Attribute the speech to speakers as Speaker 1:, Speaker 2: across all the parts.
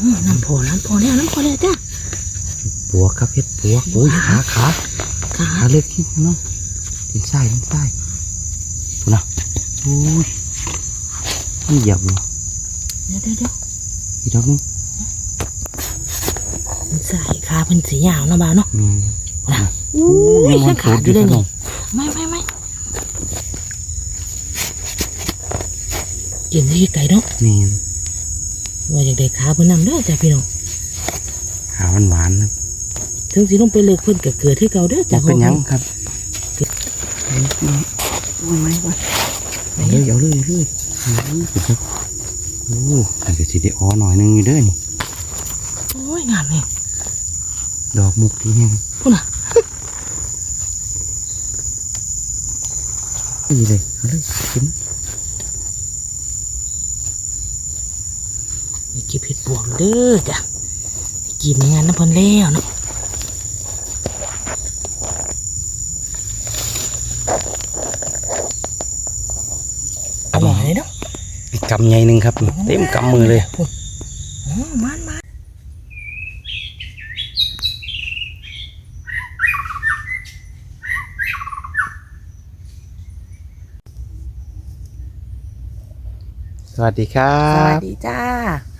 Speaker 1: อืมน้ำพอน้ำพอแล้วน้ำพอแล้วจ้ะ
Speaker 2: ปวกครับเฮ็ดปวกอุ้ยขาขา
Speaker 1: ขา
Speaker 2: ขาเล็กที่เนาะดินทรายดินทรายพูนะอุ้ยนี่เหยียบเลย
Speaker 1: เดี๋ยวเดี๋ยวเดี๋ยว
Speaker 2: อีกดอกนึง
Speaker 1: มันใส่ขาเป็นสียาวเนาะบ่าวเนาะ
Speaker 2: นี่
Speaker 1: นะอุ้ย
Speaker 2: มั
Speaker 1: แค่ขาดอยู่เลย
Speaker 2: สู
Speaker 1: นี่
Speaker 2: ง
Speaker 1: ไม่ไม่ไม่เกี่ยมที่ไก่เนาะ
Speaker 2: นี่
Speaker 1: ว่าอยากได้ขาเพิ่นนำเด้อจ้ะพี่น้อง
Speaker 2: ขาหวานหวานๆนะ
Speaker 1: ถึงสิลงไปเลิกเพิ่นก็เกิดที่เก่าเด้อ
Speaker 2: จะ
Speaker 1: จ้ะ
Speaker 2: เป็นหยัง
Speaker 1: ขอ
Speaker 2: ครับไม่ไม่วะเอาเลยเอาเลยเอาเลยอุ้ยสุดครับโอ้อาจจะสิได้อ้อหน่อยนึงอยู่เด้อนี่
Speaker 1: โอ้ยงามนี่
Speaker 2: ดอกมุกที่แห้ง
Speaker 1: พูดน่ะ
Speaker 2: ดีเลยเอาเลยกิน
Speaker 1: เก็บเห็ดบวงเด้อจ้ะกินในงานน้ำเพิ่นแล้วเนาะอร่อยเลยเนาะ
Speaker 2: อีกกำใหญ่หนึ่งครับนี่เต็มกำมือเลย
Speaker 1: พูดอ๋อมันมัน
Speaker 2: ส วัสดีครั
Speaker 1: สวั
Speaker 2: บ
Speaker 1: สดีจ้า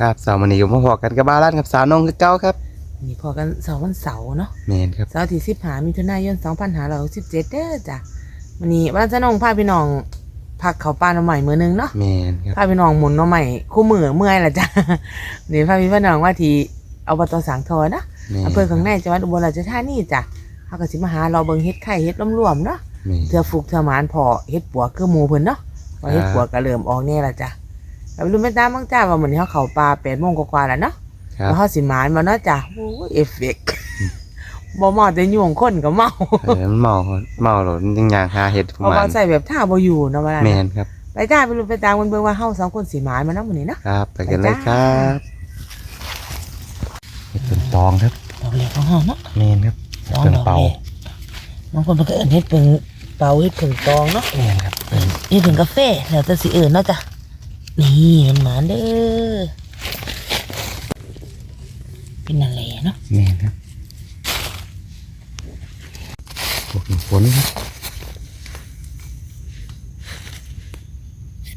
Speaker 2: ครับสาวมันนี้ก็มาพอกันกับบ้านร้านกับสาวน้องคือเก้าครับ
Speaker 1: นี่พอกันเสาร์วันเสาร์เนาะ
Speaker 2: เมนครับ
Speaker 1: เสาร์ที่สิบหามิถุนายนสองพันห้าร้อยสิบเจ็ดเด้อจ้ะวันนี้บ้านจะน้องพาพี่น้องพักเขาปลาหน่อใหม่มือหนึงเนาะ
Speaker 2: เมนครับ
Speaker 1: พาพี่น้องหมุนหน่อใหม่คู่มือเมื่อยละจ้ะเดี๋ยวพาพี่พี่น้องว่าทีเอาบตสังทอนะ
Speaker 2: เมน
Speaker 1: อำเภอข้างในจังหวัดอุบลราชธานีจ้ะเขาก็สิมาหาเราเบิ่งเฮ็ดไข่เฮ็ดรวมๆเนาะ
Speaker 2: เมน
Speaker 1: เทื่อฟุกเทื่อหมานพอเฮ็ดปัวคือหมูเพิ่นเนาะว่าเฮ็ดปัวก็เริ่มออกแน่ละจ้ะ แล้วรู้ไม่ตามบ้างจ้าว่ามื้อนี้เขาเข้าป่า8โมงกว่าๆแล้วเนาะ
Speaker 2: ครับ
Speaker 1: แล้วเขาสิหมานมาเนาะจ้ะโอ้ยเอฟเฟกต์ บ่เมาแต่ยุ่งคนก็เมา
Speaker 2: เออมันเมาเมาหรอมันยังยางหาเห็ดประ
Speaker 1: เพราะ
Speaker 2: มา
Speaker 1: ว่า
Speaker 2: ณ
Speaker 1: ใส่แบบท่าบ่อยู่เนาะว่า
Speaker 2: เม
Speaker 1: ล่ะ
Speaker 2: นครับ
Speaker 1: ไปจ้าไปรู้ไปตามกันเบิ่งว่าเฮาสองคนสิหมานมาเนาะมื้อนี้เนาะ
Speaker 2: ครับ ไปกันเลยครับเห็ดต้นตองครับ
Speaker 1: ดอกแรกของเฮาเนาะ
Speaker 2: เมนครับ
Speaker 1: สอง
Speaker 2: ต้น
Speaker 1: ดอก
Speaker 2: เป่า
Speaker 1: แรกบางคนมันก็เอิ้นเฮ็ดเพิ่งเป่าเฮ็ดเพิ่งตองเนาะ
Speaker 2: เมนครับเป็น
Speaker 1: เฮ็ดเพิ่งกาแฟแล้วแต่สิเอิ้นเนาะจ้ะ นี่มันหมานเด้อ เป็นนั่นแหละเนาะ
Speaker 2: เมนครับพวกฝนครับ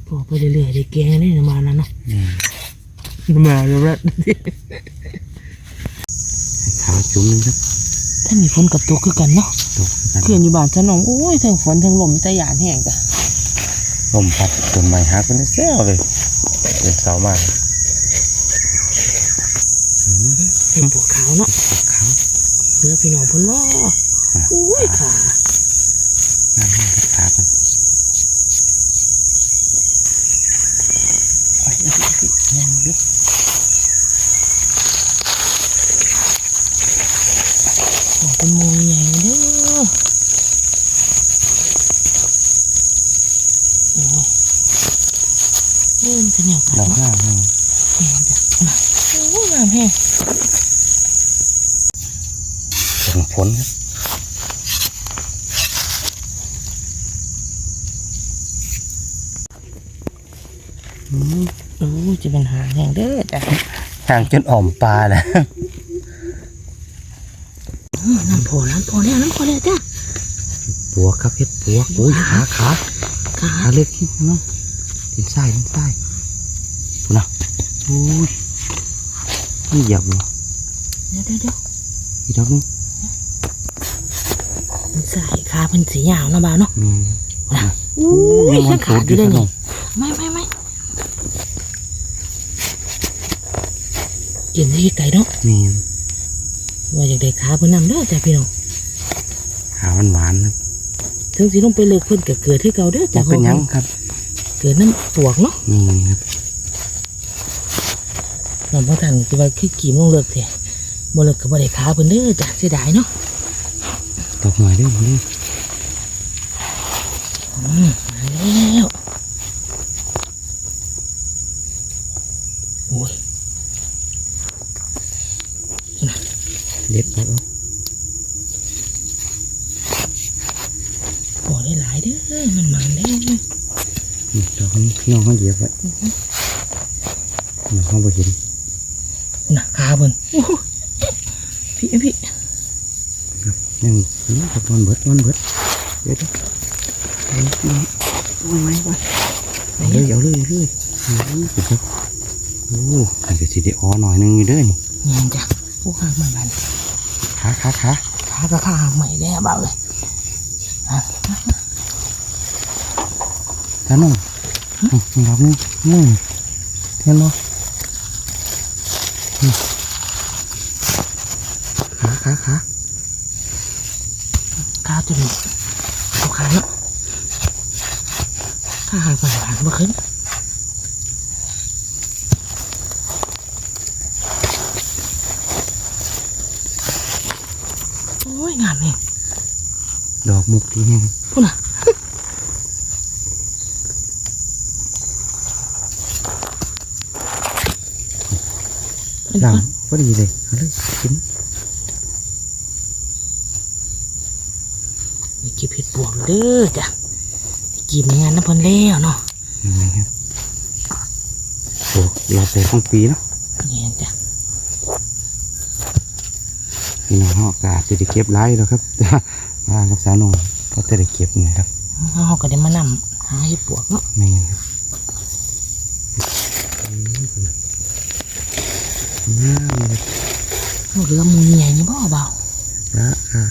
Speaker 1: พอไปเรื่อยๆได้แกงนี่มาแล้วเนาะ
Speaker 2: เมน
Speaker 1: มาแล้วละ
Speaker 2: ขาวจุ้มนึงครับ
Speaker 1: ถ้ามีฝนกับตกคือกันเนาะ
Speaker 2: ตกกัน
Speaker 1: เขื่อนอยู่บ้านฉันน้องโอ้ยทั้งฝนทั้งลมแต่หยานแห้งจ้ะ
Speaker 2: ลมพัดต้นไม้หักเป็นเสี้ยวเลย เป็นเสามาก
Speaker 1: เป็นปวกขาวเนาะ
Speaker 2: ขาว
Speaker 1: เนื้อพี่น้องเพิ่นบ่อุ้ยค่ะ
Speaker 2: งามมากครับขามันโอ้ยเอาสิเอาสิยังดิ
Speaker 1: ขอเป็นโมยใหญ่เด้อโอ้ยเริ่มจะเหนียวกัน
Speaker 2: ดอก
Speaker 1: เนาะ
Speaker 2: งามมาก
Speaker 1: แห้งจ้ะน่ะโอ้ยงามแห้ง
Speaker 2: ส่งผลครับ
Speaker 1: โอ้ยจะเป็นหางแห้งเด้อจ้ะ
Speaker 2: ห่างจนอ่อมปลาแล้ว
Speaker 1: อืมน้ำพอน้ำพอแล้วน้ำพอแล้วจ้ะ
Speaker 2: ปวกครับเฮ็ดปวกอุ้ยขาขา
Speaker 1: ขา
Speaker 2: ขาเล็กที่เนาะดินทรายดินทรายพูนะ อุ้ยนี่เหยียบเลย
Speaker 1: เดี๋ยวเดี๋ยวเดี๋ยว
Speaker 2: อีกดอกนึง
Speaker 1: มันใส่ขาเป็นสียาวเนาะบ่าวเนาะ
Speaker 2: นี่
Speaker 1: นะอุ้ยแค่ขาดอยู่เลยนี่
Speaker 2: นี่
Speaker 1: ไม่ไม่ไม่เกี่ยมที่ไก่เนาะ
Speaker 2: นี่
Speaker 1: ว่าอยากได้ขาเพิ่นนำเด้อจ้ะพี่น้อง
Speaker 2: ขาหวานหวานๆนะ
Speaker 1: ถึงสิลงไปเลิกเพิ่นก็เกิดที่เก่าเด้อ
Speaker 2: จะ
Speaker 1: จ้ะ
Speaker 2: เป็นหยังครับ
Speaker 1: เกิดน้ำปวกเนาะ
Speaker 2: นี่ครับ
Speaker 1: น้องพ่อท่านสิว่าคือกี่โมงเลิกแท้บ่เลิกก็บ่ได้ขาเพิ่นเด้อจ้ะเสียดายเนาะ
Speaker 2: ดอกหน่อยเด้อมาเด้อ
Speaker 1: อืมมาแล้วโอ้ย
Speaker 2: เด็ดเอาเอา
Speaker 1: บ่ได้หลายเด้อมันมันเด้อ
Speaker 2: นี่ดอกนี้น้องเขาเหยียบไว้น้องเขาบ่เห็น
Speaker 1: พน่ะขา เพิ่นโอ้โหพี่พี่
Speaker 2: ยังนี่กับนอนเบิดนอนเบิดเดี๋ยวเดี๋ยวเอาเอาไว้ไว้เอาเลยเอาเลยเอาเลยอืมเดี๋ยวครับโอ้อาจจะสิได้อ้อหน่อยหนึงอยู่เด้อนี่
Speaker 1: นี่จ้ะโอ้หางใหม่บ้าน
Speaker 2: ขาขาขา
Speaker 1: ขาก็ขาหางใหม่แล้วเบาเลยอะ
Speaker 2: ตาหนุ่มอืมอีกรอบหนึงอืมเห็นบ่อืม ขาขาขา
Speaker 1: ขาตัวนี้เอาขาเนาะขาหางใหม่บ้านเมื่อคืนโอ้ยงามเอง
Speaker 2: ดอกมุกที่แห้ง
Speaker 1: พูดน่ะ
Speaker 2: หลังพอดีเลยเอาเลยกิน
Speaker 1: นี่ เก็บวกเด้อจ้ะกินงานน้ำพันแล้วเนาะ
Speaker 2: โอ้เราใส่ข้องปีเนาะเนี่
Speaker 1: ยจ้ะ
Speaker 2: พี่น้องเขาอากาศจะได้เก็บไล่แล้วครับแต่ว่ามากับสาวหนุ่มก็จะได้เก็บนี่ครับ
Speaker 1: เขาก็ได้มานำหาเห็ดปวกเนาะ
Speaker 2: ไม่งั้นครับน้าเรื
Speaker 1: อมูใหญ่นี่บ่เบา
Speaker 2: ละค่ะเ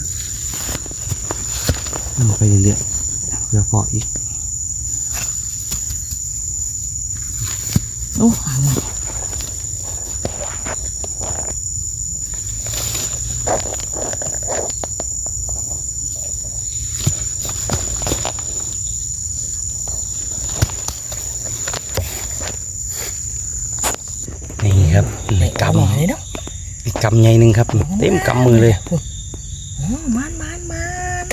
Speaker 2: อา ไปเรื่อยๆเพื่อเพาะอีก
Speaker 1: โอ้หางมัน
Speaker 2: นี่ครับก
Speaker 1: หน่อยเลยเนาะำ
Speaker 2: กำใหญ่หนึ่งครับ เต็มกำมือเลย
Speaker 1: โอ้มันมันมัน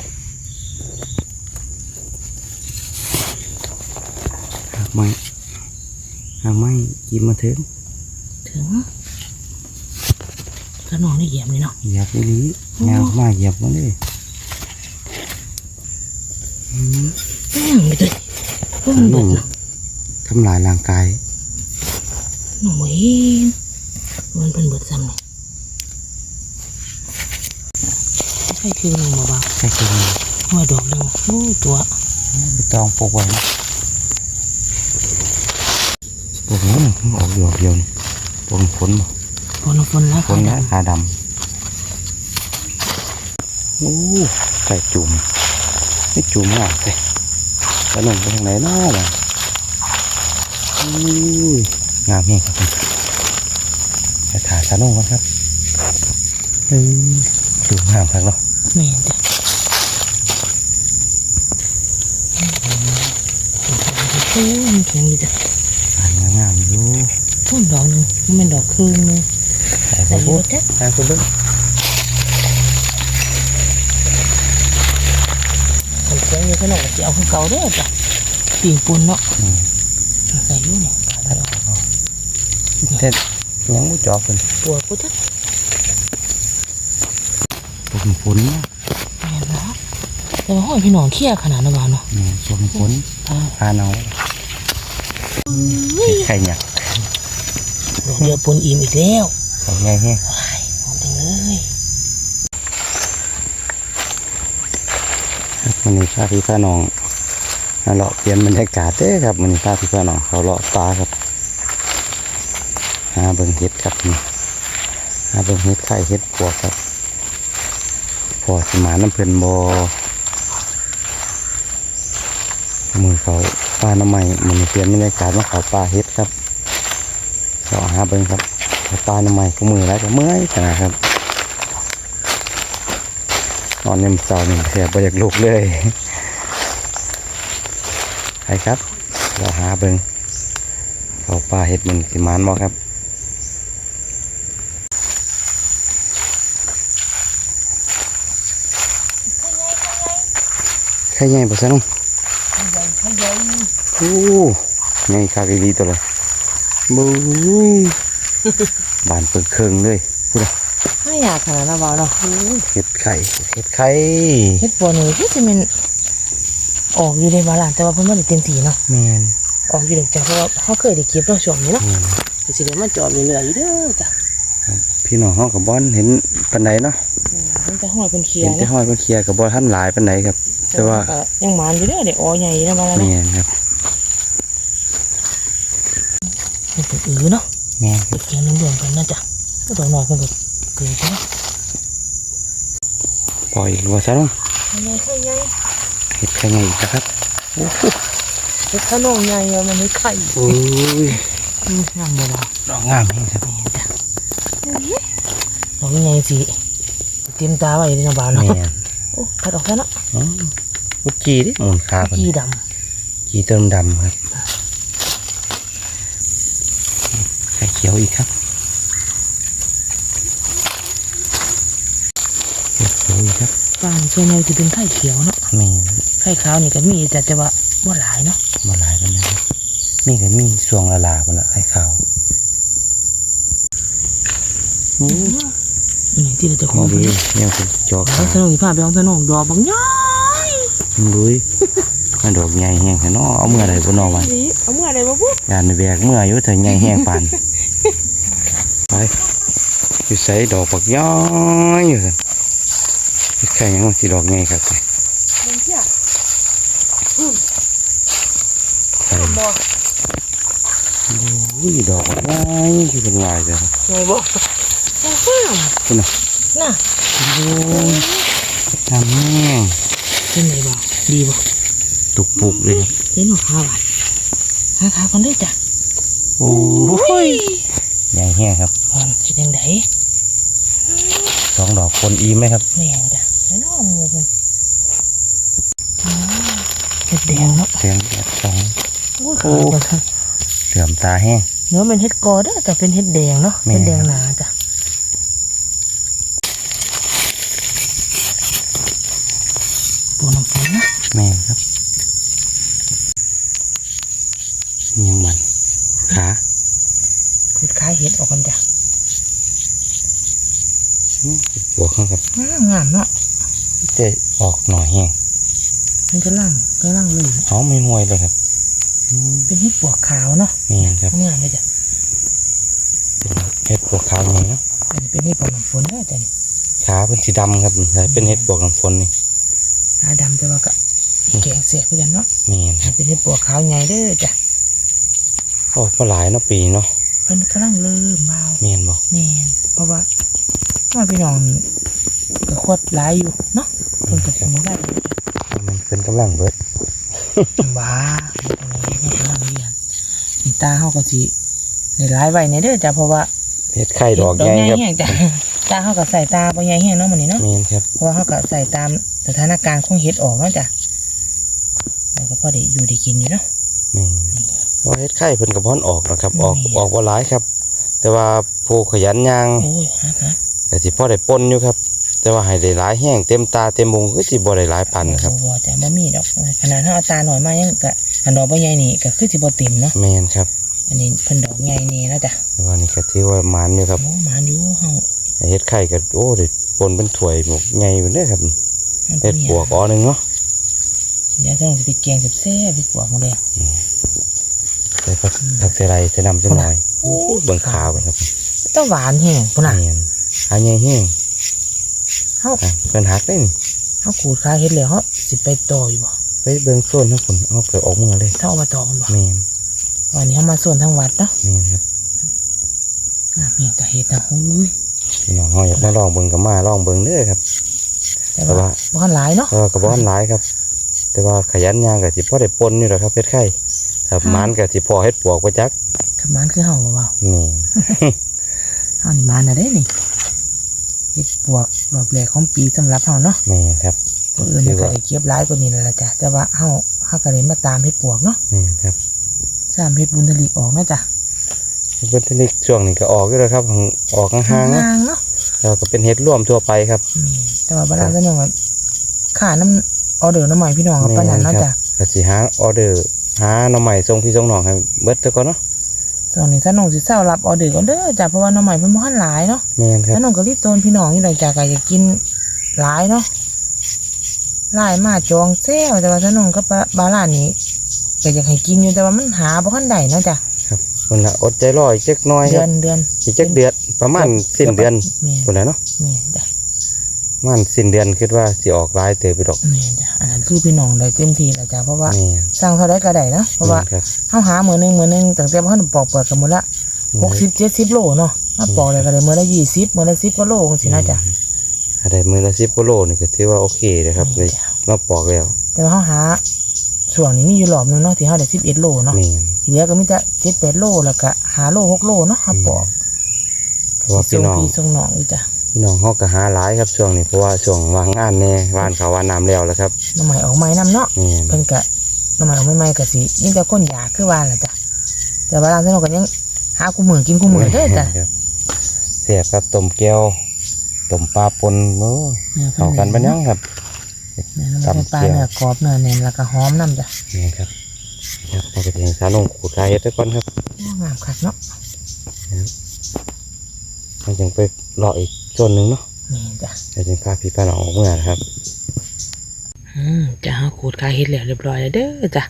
Speaker 2: หากไม้หากไม้กินมาถึง
Speaker 1: ถึงกระนองได้เหยียบเลยเนาะ
Speaker 2: เหยียบอีหลียาวมาเหยียบมาเลยอืม
Speaker 1: อืมไปเลยโอ้
Speaker 2: สา
Speaker 1: มัน
Speaker 2: ห
Speaker 1: เบิ
Speaker 2: นุ่
Speaker 1: ด
Speaker 2: ม
Speaker 1: เนาะ
Speaker 2: ทำลายร่างกาย
Speaker 1: หนูเห็นมันเป็นเบิดซ้ำเลยใช่คือหนึ่งเบา
Speaker 2: ใช่คือ
Speaker 1: ๆหัวดอกหนึ่งโอ้ตัว
Speaker 2: ไปตองปลูกไว้นะ ปลูกนี้มันออกดอกเดียวนี่ปลูกฝนบ่
Speaker 1: ฝนฝนแล้ว
Speaker 2: ฝน
Speaker 1: ค่ะ
Speaker 2: นะขาดำโอ้ไก่จุ่มไม่จุ่มมากเลยขนมไปทางไหนเนาะล่ะอุ้ยงามแห้งครับผมจะถ่ายสนุกครับเอ้ยจุ่มงามครับเนาะ
Speaker 1: แม่นจ้ะโอ้ยมันแข็งอยู่จ้ะ
Speaker 2: อ่านงามๆอยู่
Speaker 1: ต้น ดอกหนึ่งมันเป็นดอกครึ่งหนึง
Speaker 2: แต่
Speaker 1: แต่
Speaker 2: พ
Speaker 1: อ
Speaker 2: ว
Speaker 1: ยู่
Speaker 2: ก
Speaker 1: จ้ะ
Speaker 2: ทางคุณเบิ้ง
Speaker 1: มันแข็งอยู่ขนาดจะเอาคือเก่าเด้อจ้ะปีนปุ่นเนาะ
Speaker 2: อืม
Speaker 1: ใส่อยู่เนี่ย
Speaker 2: แต่ยังไม่จอบเป็น
Speaker 1: ปวดกูจ้ะ
Speaker 2: ปลูกฝนเนาะ
Speaker 1: แม่นเนาะแต่ว่าห้อยพี่น้องเครียดขนาดนั้นบ่เนาะ
Speaker 2: นี่ปลูกฝน
Speaker 1: อ่า
Speaker 2: พาเนาไข่หยัก
Speaker 1: ดอก เดียวปุ่นอิ่มอีกแล้ว
Speaker 2: เขาไงแห้ง
Speaker 1: ว้ายเอาไปเลย
Speaker 2: มันนี่พาพี่พาน้องมาเลาะเปลี่ยนบรรยากาศเด้อครับมันนี่พาพี่พาน้องเขาเลาะป่าครับหาเบิ่งเห็ดครับนี่หาเบิ่งเห็ดไข่เห็ดปวกครับพอสมาน้ำเพลินบอมือเขาป่าน้ำใหม่มันนี่เปลี่ยนบรรยากาศมาเขาป่าเห็ดครับเราเบิ่งครับเขาป่าน้ำใหม่ก็มือแล้วก็เมื่อยขนาดครับนอนเนี่ยมันเศร้าหนึ่งเสียบอยากลุกเลยไปครับ เราหาเบิ้งเขาปลาเห็ดมันสิมานบ่ครับไข่ใหญ่ปะซะนุ่ม
Speaker 1: ใหญ่ให้ใหญ่
Speaker 2: โอ้ใหญ่คากอีหลีตัวเลย บู๊ยบานเปิดเครื่องเลยพูดเลย
Speaker 1: ไม่อยากขนาดนั้นบ่เนาะ
Speaker 2: เห็ดไข่เห็ดไข่
Speaker 1: เฮ็ดปวดนี่คือสิมันออกอยู่ในบาลานแต่ว่าเพิ่นบ่ได้เต็มที่เนาะ
Speaker 2: แมน
Speaker 1: ออกอยู่เด็กจ้ะเพราะว่าเขาเคยได้เก็บเนาะช่วงนี้เนาะ
Speaker 2: แมน
Speaker 1: ก็สิได้มาจอบเรื่อยๆอยู่เด้อจ้ะ
Speaker 2: หพี่น้องเฮากับบอนเห็นปานใดเนาะ
Speaker 1: มันจะห้อยเป็นเคลีย
Speaker 2: เห็น
Speaker 1: ร์
Speaker 2: แต่
Speaker 1: นะ
Speaker 2: ห้อยเพิ่นเคลียร์กับบ่ทันหลายปานใดครับ แต่ว่า
Speaker 1: ก็ยังหมานอยู่เด้อเดี๋ยวอ๋อใหญ่นะมาแล้ว
Speaker 2: แม่
Speaker 1: นะ
Speaker 2: นครับ
Speaker 1: เป็นตัวอือเนาะ
Speaker 2: แม่นค
Speaker 1: เด็
Speaker 2: รับ
Speaker 1: กแกงนึงรวมกันน่าจะก็ตัวน้อยเพิ่นก็เกิดใช่ไหม
Speaker 2: ปล่อยอีกว่าซะเนาะ
Speaker 1: ใหญ่ใช่ใหญ่
Speaker 2: เฮ็ดไข่ใหญ่อีกแล้วครับโอ้โห
Speaker 1: เด็กขนมใหญ่อะมันไม่ไข่
Speaker 2: โอ้ย
Speaker 1: อืมงามบ่ล่ะ
Speaker 2: ดอกงามแฮงครับ
Speaker 1: ดอกใหญ่สิเตรียมตาไว้ในน้ำบานเนาะ
Speaker 2: แม่น
Speaker 1: โอ้ขัดออกซะเนาะ
Speaker 2: อ๋อพุจีดิหมุนขาเพิ่น
Speaker 1: ขี้ด
Speaker 2: จีเติมดำครับ ข่เขียวอีกครับไข่เขียวอีกครับำ
Speaker 1: บ้านส่วนใหญ่จะเป็นไข่เขียวเนาะ
Speaker 2: แม่น
Speaker 1: ไข่ขาวนี่ก็มีแต่แต่ว่าบ่หลายเนาะ
Speaker 2: มาหลายกันเลยครับมีก็มีสวงละลาบนละไข่ขาวโอ้
Speaker 1: อันนี้ที่เราจะข
Speaker 2: ข
Speaker 1: อ
Speaker 2: อง
Speaker 1: ไป
Speaker 2: ดีเนี่ยเป็นจอ
Speaker 1: เอา
Speaker 2: ขาว
Speaker 1: สนุกที่พาไปเอาสนุกดอกบางย้อย
Speaker 2: ลุยมันดอกใหญ่แห้งแค่นอเอาเมื่อไรบนนอวัน
Speaker 1: นี่เอาเมื่อไรมาปุ๊บ
Speaker 2: ยานแบกเมื่ออยู่ถึงใหญ่แห้งปานไป อยู่ใส่ดอกปักย้อยอยู่สิแค่ยังมันสิดอกใหญ่ครับ
Speaker 1: มันเที่ย
Speaker 2: ใส่
Speaker 1: บอก
Speaker 2: โอ้ยดอกปักย้อยคือเป็นลายเลยครับ
Speaker 1: ไงบอกยังเพิ่ม
Speaker 2: คุณน่ะ
Speaker 1: น่ะ
Speaker 2: โอ้ยน้ำแห้ง
Speaker 1: เป็นไงบอกดีบอก
Speaker 2: ตุกปุกเลยครับ
Speaker 1: เล่นหัวข้าวอะข้าวขาวกันด้วยจ้ะ
Speaker 2: โอ้ยใหญ่แห้งครับ
Speaker 1: อ่อนคิดยังไง
Speaker 2: สองดอกคนอีมไหมครับ
Speaker 1: แม่งจ้ะแล้วน้องมูกันอืมเห็ดแดงเนาะ
Speaker 2: เสียงแดดสอง
Speaker 1: โอ้ยขาวกันค่ะ
Speaker 2: เหลื่อมตาแห้ง
Speaker 1: เนื้อเป็นเห็ดกอเด้อแต่เป็นเห็ดแดงเนาะ
Speaker 2: แม่
Speaker 1: เห็ดแดงหนาจ้ะตัวน้ำฝนนะ
Speaker 2: แม่นครับยังมันขา
Speaker 1: ขุดคล้ายเห็ดออกกันจ้ะ
Speaker 2: อื้อหัวข้างครับ
Speaker 1: งามงามเนาะ
Speaker 2: จะออกหน่อยแห้ง
Speaker 1: มันจะล่างก็ล่างเลย
Speaker 2: เขาไม่ห่วยเลยครับอืม
Speaker 1: เป็นเห็ดปวกขาวเนาะ
Speaker 2: แม่นครับ
Speaker 1: งามเลยจ้ะ
Speaker 2: เป็นเห็ดปวกขาวไงเนาะ
Speaker 1: อันนี้เป็นเห็ดปวกน้ำฝนได้อจ้ะนี่
Speaker 2: ขาเป็นสีดำครับใช่เป็นเห็ดปวกน้ำฝนนี่
Speaker 1: หาดำแต่ว่าก็แกงเสียเพื่อนเนาะ
Speaker 2: แม่นค
Speaker 1: อั
Speaker 2: รั
Speaker 1: น
Speaker 2: บ
Speaker 1: เป็นเห็ดปวกขาวใหญ่เด้อจ้ะ
Speaker 2: ออกมาหลายเนาะปีเนาะ
Speaker 1: เพิ่นกำลังเริ่มเบา
Speaker 2: แม่นบอก
Speaker 1: แม่นเพราะว่า ว่าพี่น้องก็ควดหลายอยู่เนาะเพิ่นก็เป็นได้อยู่จ้ะ
Speaker 2: มันเป็นกำลังเบิด
Speaker 1: ว้าไม่กำลังเรียนนี่ตาเฮาก็สิได้หลายไว้ในเด้อจ้ะเพราะว่า
Speaker 2: เห็ดไข่ดอกใหญ่ครับ
Speaker 1: แห้งจ้ะตาเฮาก็ใส่ตาบ่ใหญ่แห้งเนาะมื้อนี้เนาะ
Speaker 2: แม่นครับ
Speaker 1: เพราะว่าเขาก็ใส่ตามสถานการณ์ของเห็ดออกเนาะจ้ะแล้วก็พอได้อยู่ได้กินอยู่เนาะ
Speaker 2: แม่นเพราะเห็ดไข่เพิ่นกระพ้อนออกนะครับ ออก
Speaker 1: แม่น
Speaker 2: ออกว่าหลายครับ แต่ว่าผู้ขยันย่าง
Speaker 1: โอ้ยฮะฮะ
Speaker 2: แต่สิพ่อได้ปนอยู่ครับ แต่ว่าให้ได้หลายแห้งเต็มตาเต็มมุงก็สิบ่ได้หลายปันนะครับ
Speaker 1: บ่จ้ะบ่มีดอกขนาดถ้าเอาตาหน่อยมายังก็อันดอกบ่ใหญ่นี่ก็คือสิบ่เต็มเนาะ
Speaker 2: แม่นครับ
Speaker 1: อันนี้เพิ่นดอกใหญ่นี่นะจ้ะ
Speaker 2: แต่ว่านี่ก็ถือว่ามันอยู่ครับ
Speaker 1: โอ้หมานอยู่เฮา
Speaker 2: เฮ็ดไข่ก็โอ้ได้ปนเป็นถ้วยหมกใหญ่อยู่เด้อครับ
Speaker 1: มัน
Speaker 2: เฮ็ดปวกอ๋อหนึงเนาะ
Speaker 1: เดี๋ยวต้องสิไปแกงแซ่บๆไปปวกหมดเลย
Speaker 2: ใส่ผักผักใส่ไรใส่น้ำจักหน่อย
Speaker 1: โอ้ย
Speaker 2: เบิ่งขาวกันครับ
Speaker 1: ต้องหวานแห้งพุ่นน่ะ
Speaker 2: แม่น หาใหญ่แห้ง
Speaker 1: เฮา
Speaker 2: อะเพิ่นหักได้นี่
Speaker 1: เฮาขูดขาเฮ็ดแล้วเฮาสิไปต่ออยู่บ่
Speaker 2: ไปเบิ่งโซนทั้งคนเอาไปออกมือเลย
Speaker 1: ถ้าเอามาต่อกันบ่
Speaker 2: แม่น
Speaker 1: วันนี้เฮามาส่วนทางวัดเนาะ
Speaker 2: แม่นครับ
Speaker 1: อะเมียงก็เฮ็ดนะโอ้ย
Speaker 2: พี่น้องเฮาอยากมาลองเบิ่งก็มาลองเบิ่งเด้อครับ
Speaker 1: แต่
Speaker 2: แต่
Speaker 1: ว่า
Speaker 2: ว่า
Speaker 1: บ่ทันหลายเนาะ
Speaker 2: เพราะว่าก็บ่ทันหลายครับ แต่ว่าขยันย่างก็สิพอได้ปนอยู่แหละครับเฮ็ดไข่ถ้า
Speaker 1: ค่ะ
Speaker 2: มันก็สิพอเฮ็ดปวกไปจัก
Speaker 1: ขับมันคือเฮาบ่เบา
Speaker 2: แม่น
Speaker 1: เฮานี่มันน่ะเด้นี่เฮ็ดปวกรอบแรกของปีสำหรับเฮาเนาะ
Speaker 2: แม่นครับ
Speaker 1: ตัวอื่น
Speaker 2: ถื
Speaker 1: เนี่ย
Speaker 2: อ
Speaker 1: ก็
Speaker 2: ว่า
Speaker 1: ได้เก็บหลายกว่านี้แล้วล่ะจ้ะแต่ว่าเฮาเฮาก็ได้มาตามเฮ็ดปวกเนาะ
Speaker 2: แม่นครับ
Speaker 1: สามเฮ็ดบุญทลิกออกเนาะจ้ะ
Speaker 2: เพิ่นทนิกช่วงนี้ก็ออกอยู่แล้วครับออกห่างๆเนาะ
Speaker 1: ห่างๆเนาะ
Speaker 2: แล้วก็เป็นเฮ็ดร่วมทั่วไปครับ
Speaker 1: แม่แต่ว่าบาลานซ์ก็นึงว่าค่าน้ำออเดอร์น้ำใหม่พี่น้องกับปานนั้นเนาะจ้ะ
Speaker 2: ก็สิหาออเดอร์หาหน่อใหม่ส่งพี่ส่งน้องให้เบิดซะก่อนเนาะ
Speaker 1: ส่วนนี้ถ้าน้องสิเซารับออเดอร์ก่อนเด้อจ้ะเพราะว่าน้ำใหม่เพิ่นบ่ทันหลายเนาะ
Speaker 2: แม่นครับ
Speaker 1: ถ้าน้องก็รีบโตนพี่น้องนี่แหละจ้ะก็อยากกินหลายเนาะหลายมาจองแซวแต่ว่าถ้าน้องก็บาลานซ์นี้ก็อยากให้กินอยู่แต่ว่ามันหาบ่ทันได้เนาะจ้ะ
Speaker 2: ครับเพิ่นละอดใจรออีกจักหน่อยค
Speaker 1: เดื
Speaker 2: รั
Speaker 1: อบนเดือน
Speaker 2: อีกจักเดือนประมาณสิ้นเดือน
Speaker 1: แม่น
Speaker 2: คนแล้วเนาะ
Speaker 1: แม่นจ้ะ
Speaker 2: ประ มาณสิ้นเดือนคิดว่าสิออกหลายเตอไปดอก
Speaker 1: แม่นจ้ะอันนั้นคือพี่น้องได้เต็มที่แล้วจ้ะเพราะว่า
Speaker 2: แม่น
Speaker 1: สร้างเท่าไรก็ได้นะเพราะว่า
Speaker 2: แม่นครับ
Speaker 1: เฮาหามื้อหนึงมื้อหนึงตั้งแต่บ่ทันปอกเปิดกันหมดละ60 70โลเนาะมาปอกเลยก็ได้มื้อละ20มื้อละ10กว่าโลจังซี่นะจ้ะ
Speaker 2: อะไรมือละ10กิโลนี่ก็ถือว่าโอเคเลยครับเลยมาปอกแล้ว
Speaker 1: แต่ว่าเฮาหาช่วงนี้มีอยู่รอบหนึงเนาะที่เฮาได้11โลเนาะ
Speaker 2: แม่น
Speaker 1: ทีเหลือก็มีแต่7 8โลแล้วก็5โล6โลเนาะเฮาปอก
Speaker 2: เพราะว่า
Speaker 1: ส่
Speaker 2: พี่
Speaker 1: ง
Speaker 2: น้อง
Speaker 1: พี่ส่งน้องอยู่จ้ะ
Speaker 2: พี่น้องเฮาก็หาหลายครับช่วงนี้เพราะว่าช่วงวางงานแน่วานเขาววานน้ำแล้วแล้วครับ
Speaker 1: น้ำใหม่ออกใหม่นํเนาะ
Speaker 2: แม่น
Speaker 1: เพิ่นก็น้ำใหม่ออกใหม่ๆก็สิยิ่งแต่คนอยากคือว่าล่ะจ้ะแต่ว่าร้านสนุกก็ยังหากูมือกินกูมือเด้อจ้ะ
Speaker 2: ครับเสียบครับต้มแก้วต้มปลาปนโอ้เข้ากันปะยังครับ
Speaker 1: เนี่ยน้ำมันปลาเนื้อกรอบเนื้อแน่นแล้วก็หอมน้ำจ้ะ
Speaker 2: นี่ครับครับเราก็จะเห็นสาลงขูดกายเฮ็ดไปก่อนครับ
Speaker 1: โอ้งามคักเนาะ
Speaker 2: มันยังไปรออีก ส่วนหนึ่งเนาะ
Speaker 1: นี่จ้ะ
Speaker 2: เดี๋ยวจะพาพี่ป้าน้องออกเมื่อนะครับ
Speaker 1: อืมจ้ะเฮาขูดกายเฮ็ดแล้วเรียบร้อยแล้วเด้อจ้ะ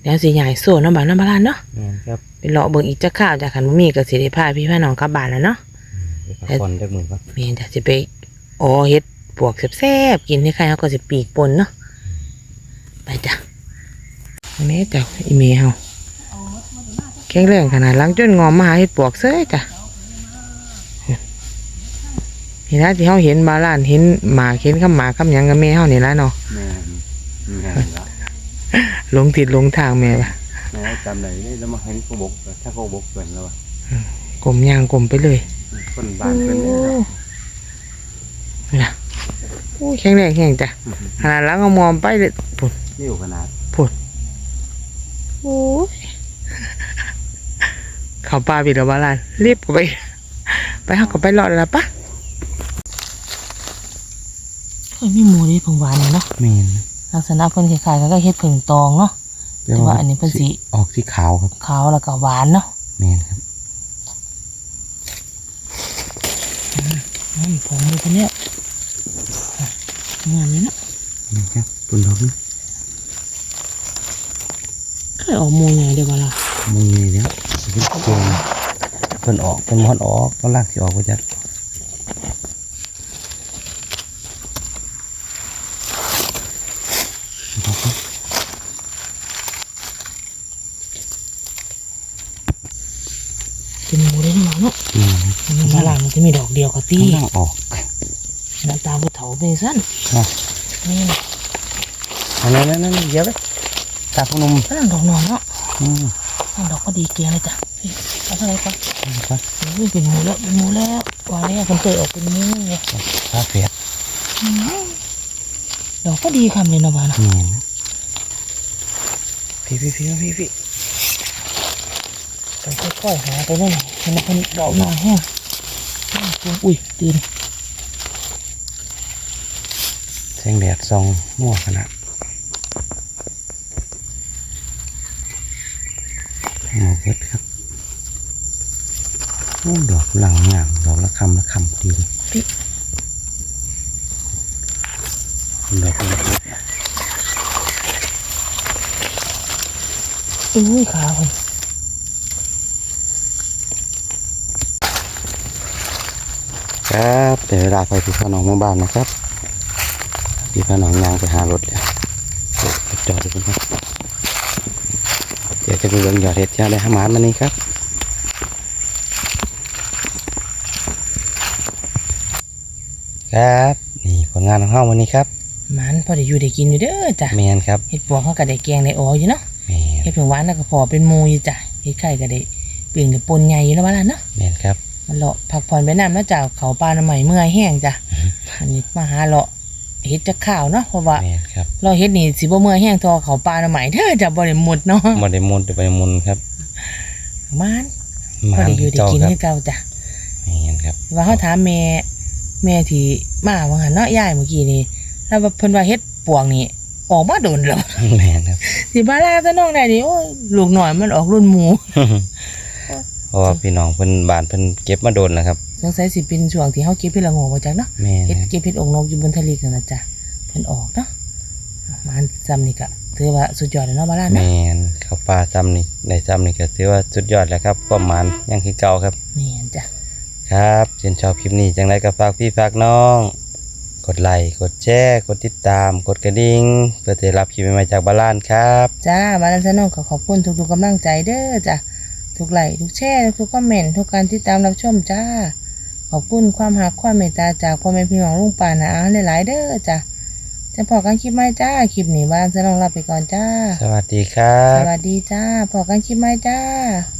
Speaker 1: เดี๋ยวสิใหญ่โซ่น้ำบานน้ำบาลานเนาะ
Speaker 2: นี่ครับ
Speaker 1: ไปเลาะเบิ่งอีกจักข้าวจ้ะคันบ่มีก็สิได้พาพี่พาน้องกลับบ้านแล้วเนาะ
Speaker 2: ไปพักผ่อนได้หมื่นครับ
Speaker 1: แม่นจ้ะสิไปอ๋อเฮ็ดปวกแซ่บๆกินให้ใครเฮาก็สิปีกปนเนาะไปจ้ะแม่จ้ะอีเมเฮาแข็งแรงขนาดล้างจนงอมมาหาเฮ็ดปวกเซ้ยจ้ะเห็ นนะที่เฮาเห็นบาลานเห็นหมาเห็นคำหมาคำหยังกับแม่เฮานี่ล่ะเนาะ
Speaker 2: แม่แม่ละ
Speaker 1: หลงติดหลงทางแม่ปะ
Speaker 2: แม่จำไหนได้แล้วมาให้เขาบกถ้าเขาบกเกินแล้วอะ
Speaker 1: กลมยางกลมไปเลย
Speaker 2: คนบ้านเกินเนี่ยครับ
Speaker 1: นี่ล่ะโอ้ยแข็งแรงแข็งจ้ะขนาดล้างเอามอมไปเลยปุ่น
Speaker 2: นี่อยู่ขนาด
Speaker 1: โอ้ยเขาปลาปิดแล้วบาลานรีบเข้าไป ไปเฮาก็ไปรอดแล้วปะ เคยมีหมูนี่ผงหวานเนี่ยเนาะ
Speaker 2: แม่น
Speaker 1: ลักษณะเพิ่นคล้ายๆกันก็เฮ็ดผึ่งตองเนาะแต่ว่าอันนี้เพิ่นสิ
Speaker 2: ออกสีขาวครับ
Speaker 1: ขาวแล้วก็หวานเนาะ
Speaker 2: แม่นครับ
Speaker 1: อืมผมดูคนเนี้ยอะงามเลยเนาะ
Speaker 2: นี่ครับปุ่นดอกนี่
Speaker 1: เคยออกหมูใหญ่เดียวกันละ
Speaker 2: มึงนี่เดี๋ยวเป็นโกงเพิ่นออกเป็นมอนออกก็ลากสิออกไปจ้ะ
Speaker 1: เป็นหมูได้ที่มาเนาะ
Speaker 2: นี่
Speaker 1: มันมาลามันจะมี ดอกเดียวกับตี
Speaker 2: กำลังออก
Speaker 1: น้ำตาผู้เฒ่าเป็นสั้น
Speaker 2: อะ
Speaker 1: นี่นะ
Speaker 2: อันนั้นนั่นนั่นเดี๋ยวเลยตาพนม
Speaker 1: กำลังดอกนอนเนาะ
Speaker 2: อืม
Speaker 1: นั่นดอกก็ดีเกลียงเลยจ้ะพี่เอาเท่าไหร่ก่อน
Speaker 2: ครับ
Speaker 1: นี่เป็นหมูแล้วเป็นหมูแล้วว่าแล้วคนเคยออกเป็นหมูเนี่ย
Speaker 2: ตาเฟียด
Speaker 1: ดอกก็ดีคำเลยเนาะบ้านเนาะ
Speaker 2: นี่นะพี่พี่พี่พี่พี่
Speaker 1: ต้องค่อยๆหาไปเรื่อยๆเห็นไหมคนดอกหนาแห้ง อุ้ยตื่น
Speaker 2: แสงแดดส่องมั่วขนาดหมอกเก็ดครับโอ้ดอกหลังงามดอกละคำละคำพอดีเลยดอกละคำ
Speaker 1: อุ้ยขาคน
Speaker 2: ครับเดี๋ยวเวลาไปพี่พ่อน้องหมู่บ้านนะครับพี่พ่อน้องยางไปหารถแล้วเดี๋ยวจอดดูกันครับเดี๋ยวจะไปเบิ่งยอดเห็ดเจ้าได้ห้าหมานมานี่ครับครับนี่ผลงานของเฮาวันนี้ครับ
Speaker 1: มันพอได้อยู่ได้กินอยู่เด้อจ้ะ
Speaker 2: แมนครับ
Speaker 1: เห็ดปวกเขาก็ได้แกงได้อออยู่เนาะ
Speaker 2: แมน
Speaker 1: เห็ดผงหวานน่ะก็พอเป็นหมูอยู่จ้ะเห็ดไข่ก็ได้เปลี่ยนกับปนใหญ่อยู่แล้วบ้านเนาะ
Speaker 2: แมนครับ
Speaker 1: มัน เลาะพักผ่อนไปน้ำแล้วจากเขาปลาหน่อใหม่เมื่อยแห้งจ้ะอันนี้มาหาเลาะเห็ดจะข้าวเนาะเพราะว่า
Speaker 2: แมนครับ
Speaker 1: เราเห็ดนี่สิบ่เมื่อยแห้งทอเขาปลาหน่อใหม่เด้อจะบ่ได้หมดเนาะ
Speaker 2: มาได้มนต์ไปมนต์ครับ
Speaker 1: มัน
Speaker 2: ห
Speaker 1: พอได้อยู่ได้
Speaker 2: เจ้า
Speaker 1: กิน
Speaker 2: ครับ
Speaker 1: ให้เก่าจ้ะ
Speaker 2: แมนครับ
Speaker 1: ว่าเขาถามแม่แม่ที่มาว่าหันเนาะยายเมื่อกี้นี่แล้วว่าเพิ่นว่าเฮ็ดปวงนี่ออกมาโดนแล้ว
Speaker 2: แมนครับ
Speaker 1: สิบาลาซะน้องได้นี่โอ้ยลูกหน่อยมันออกรุ่นหมู
Speaker 2: เพราะว่าพี่น้องเพิ่นบ้านเพิ่นเก็บมาโดนนะครับ
Speaker 1: สงสัยสิเป็นช่วงที่เฮาเก็บเฮ็ดละโงกบ่จักเนาะ
Speaker 2: แม่น
Speaker 1: เฮ็ด
Speaker 2: ครับ
Speaker 1: เก็บเฮ็ดองค์นกอยู่บนทะเลกันนะจ๊ะเพิ่นออกเนาะมันซ้ำนี่ก็ถือว่าสุดยอดแล้วเนาะบาลาน
Speaker 2: แม
Speaker 1: เนาะ
Speaker 2: นข้าวปลาซ้ำนี่ในซ้ำนี่ก็ถือว่าสุดยอดแล้วครับความหมานยังคือเก่าครับ
Speaker 1: แม่นจ้ะ
Speaker 2: ครับชื่นชอบคลิปนี้จังไรก็ฝากพี่ฝากน้อง กดไลค์กดแชร์กดติดตาม กดกระดิ่งเพื่อจะได้รับคลิปใหม่ๆจากบาลานครับ
Speaker 1: จ้าบาลันซานองก็ขอบคุณทุกๆกำลังใจเด้อจ้ะ ทุกไลค์ทุกแชร์ทุกคอมเมนต์ทุกการติดตามรับชมจ้า ขอบคุณความหักความเมตตาจากพ่อแม่พี่น้องลุงป่านะอาหลายๆเด้อจ้ะจะพอกันคลิปใหม่จ้าคลิปนี้บาลันซานองลาไปก่อนจ้า
Speaker 2: สวัสดีครั
Speaker 1: ส
Speaker 2: บ
Speaker 1: วัสดีจ้าพอกันคลิปใหม่จ้า
Speaker 2: ส